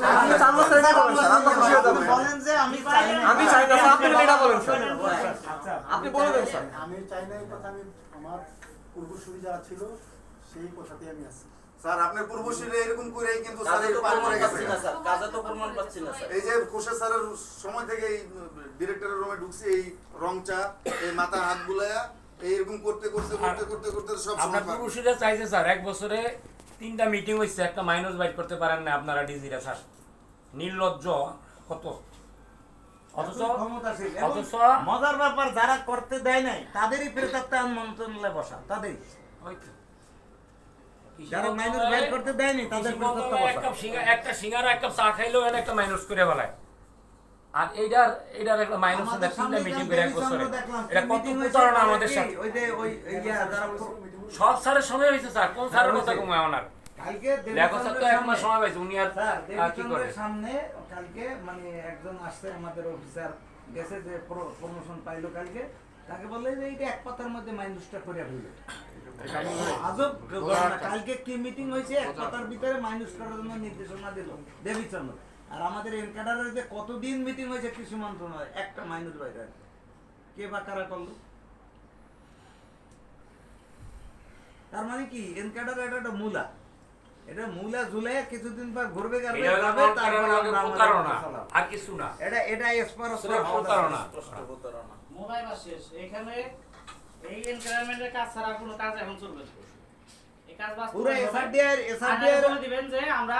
আমি চাই না। আমি চাই না আপনি এটা বলেন স্যার। আচ্ছা, আপনি বলে স্যার। আমি চাই না এই কথা আমি আমার পূর্বসূরি যারা ছিল সেই কথাতে আমি আছি। স্যার আপনার পূর্বসূরি এরকম করেই কিন্তু স্যার পার করে গেছে। না স্যার কাজে তো প্রমাণ পাচ্ছি না স্যার। এই যে কোষে স্যারের সময় থেকে এই ডিরেক্টরের রুমে ঢুকছি এই রং চা এই মাথা হাত বুলায়া এইরকম করতে করতে করতে করতে করতে সব আপনার সময় পার। পূর্বসূরিরা চাইছে স্যার এক বছরে তিনটা মিটিং হয়েছে একটা মাইনাস বাইট করতে পারেন না আপনারা ডিজিরা স্যার। নির্লজ্জ কত? মজার ব্যাপার যারা করতে দেয় নাই তাদেরই প্রেতাত্মায়ন মন্ত্রণালয়ে বসা তাদের ওই তো। যারা মাইনাস বাইর করতে দেয়নি তাদের একটা সিঙ্গারা এক কাপ চা খাইলেও একটা মাইনাস করে ফেলায়। আর এইটার এইটার একটা মাইনাস আমাদের তিনটা মিটিং করে এক বছরে। এটা কত প্রতারণা আমাদের সাথে? ওই যে ওই সব স্যারের সময় হয়েছে স্যার। কোন স্যারের কথা এক মাস সামনে- সময় পাইছে উনি আর কি করে? সামনে কালকে মানে একজন আসছে আমাদের অফিসার গেছে যে প্রমোশন পাইলো কালকে। তাকে বললে যে এইটা এক পাতার মধ্যে মাইনুসটা করে ফেলবে আজব কালকে কি মিটিং হয়েছে এক পাতার ভিতরে মাইনাস করার জন্য নির্দেশনা দিল দেবীচন্দ্র। আর আমাদের এনকাডারের যে কতদিন মিটিং হয়েছে কৃষি মন্ত্রণালয় একটা মাইনাস বাইরে কে বা কারা করল? তার মানে কি এনকাডার এটা একটা মূলা। এটা মূলা ঝুলে কিছুদিন পর ঘুরবে আর কিছু না। এটা এটা প্রতারণা প্রতারণা মোবাইল শেষ। এখানে এই এনভায়রনমেন্টের কাজ ছাড়া কোনো কাজ এখন চলবে না। এই কাজ বাস্তবায়ন পুরো এসআরডিআর এসআরডিআর দিবেন যে আমরা